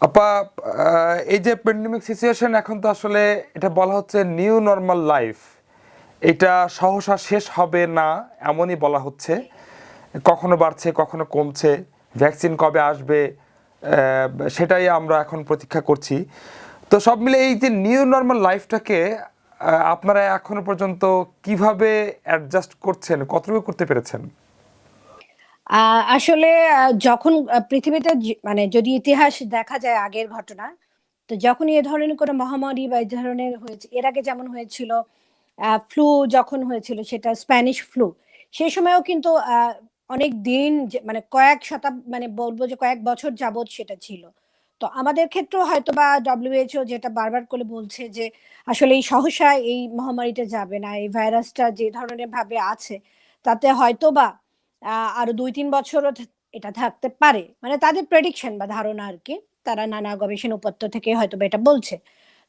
আপা এই যে প্যান্ডেমিক সিচুয়েশন এখন তো আসলে এটা বলা হচ্ছে নিউ নর্মাল লাইফ এটা সহসা শেষ হবে না, এমনই বলা হচ্ছে। কখনো বাড়ছে, কখনো কমছে। ভ্যাকসিন কবে আসবে সেটাই আমরা এখন প্রতীক্ষা করছি। তো সব মিলে এই যে নিউ নর্মাল লাইফটাকে আপনারা এখনও পর্যন্ত কীভাবে অ্যাডজাস্ট করছেন, কতটুকু করতে পেরেছেন? আসলে যখন পৃথিবীতে মানে যদি ইতিহাস দেখা যায় আগের ঘটনা, তো যখনই এ ধরনের কোনো মহামারী বা এই ধরনের হয়েছে, এর আগে যেমন হয়েছিল ফ্লু যখন হয়েছিল, সেটা স্প্যানিশ ফ্লু সেই সময়ও কিন্তু অনেক দিন যে- মানে কয়েক শতাব মানে বলব যে কয়েক বছর যাবত সেটা ছিল। তো আমাদের ক্ষেত্রেও হয়তো বা ডব্লিউএইচও যেটা বারবার করে বলছে যে, আসলে এই সহসা এই মহামারীটা যাবে না, এই ভাইরাসটা যে ধরনের ভাবে আছে, তাতে হয়তো বা আরও দুই তিন বছরও এটা থাকতে পারে। মানে তাদের প্রেডিকশন বা ধারণা আর কি, তারা নানা গবেষণা উপত্য থেকে হয়তো এটা বলছে।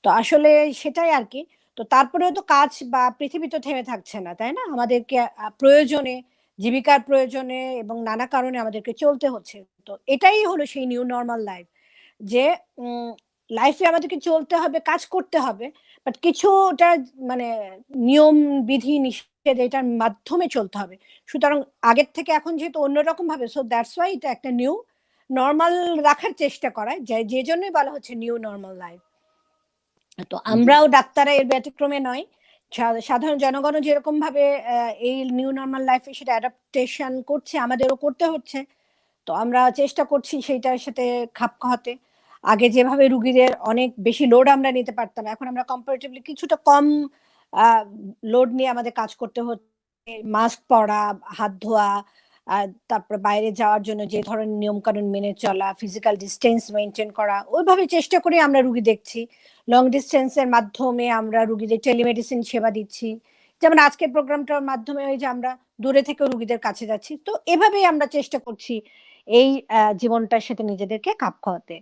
তো আসলে সেটাই আর কি। তো তারপরেও তো কাজ বা পৃথিবী তো থেমে থাকছে না, তাই না? আমাদেরকে প্রয়োজনে, জীবিকার প্রয়োজনে এবং নানা কারণে আমাদেরকে চলতে হচ্ছে। তো এটাই হলো সেই নিউ নর্মাল লাইফ যে লাইফে আমাদেরকে চলতে হবে, কাজ করতে হবে বাট কিছুটা মানে নিয়ম, বিধি, নিষেধ এটার মাধ্যমে চলতে হবে। সুতরাং আগের থেকে এখন যেহেতু অন্যরকম ভাবে সো দ্যাটস ওয়াই এটা একটা নিউ নর্মাল রাখার চেষ্টা করা যে যে জন্যই বলা হচ্ছে নিউ নর্মাল লাইফ তো আমরাও ডাক্তাররা এর ব্যতিক্রমে নয়। সাধারণ জনগণও যেরকম ভাবে এই নিউ নর্মাল লাইফে সেটা অ্যাডাপ্টেশন করছে আমাদেরও করতে হচ্ছে। তো আমরা চেষ্টা করছি সেইটার সাথে খাপ খাওয়াতে। আগে যেভাবে রুগীদের অনেক বেশি লোড আমরা নিতে পারতাম এখন আমরা কম্পারেটিভলি কিছুটা কম লোড নিয়ে আমাদের কাজ করতে হচ্ছে। মাস্ক পরা, হাত ধোয়া তারপর বাইরে যাওয়ার জন্য যে ধরনের নিয়ম কানুন মেনে চলা ফিজিক্যাল ডিস্টেন্স মেনটেন করা, ওইভাবে চেষ্টা করে আমরা রুগী দেখছি। লং ডিস্টেন্সের মাধ্যমে আমরা রুগীদের টেলিমেডিসিন সেবা দিচ্ছি। যেমন আজকের প্রোগ্রামটার মাধ্যমে ওই যে আমরা দূরে থেকে রুগীদের কাছে যাচ্ছি। তো এভাবেই আমরা চেষ্টা করছি এই জীবনটার সাথে নিজেদেরকে খাপ খাওয়াতে।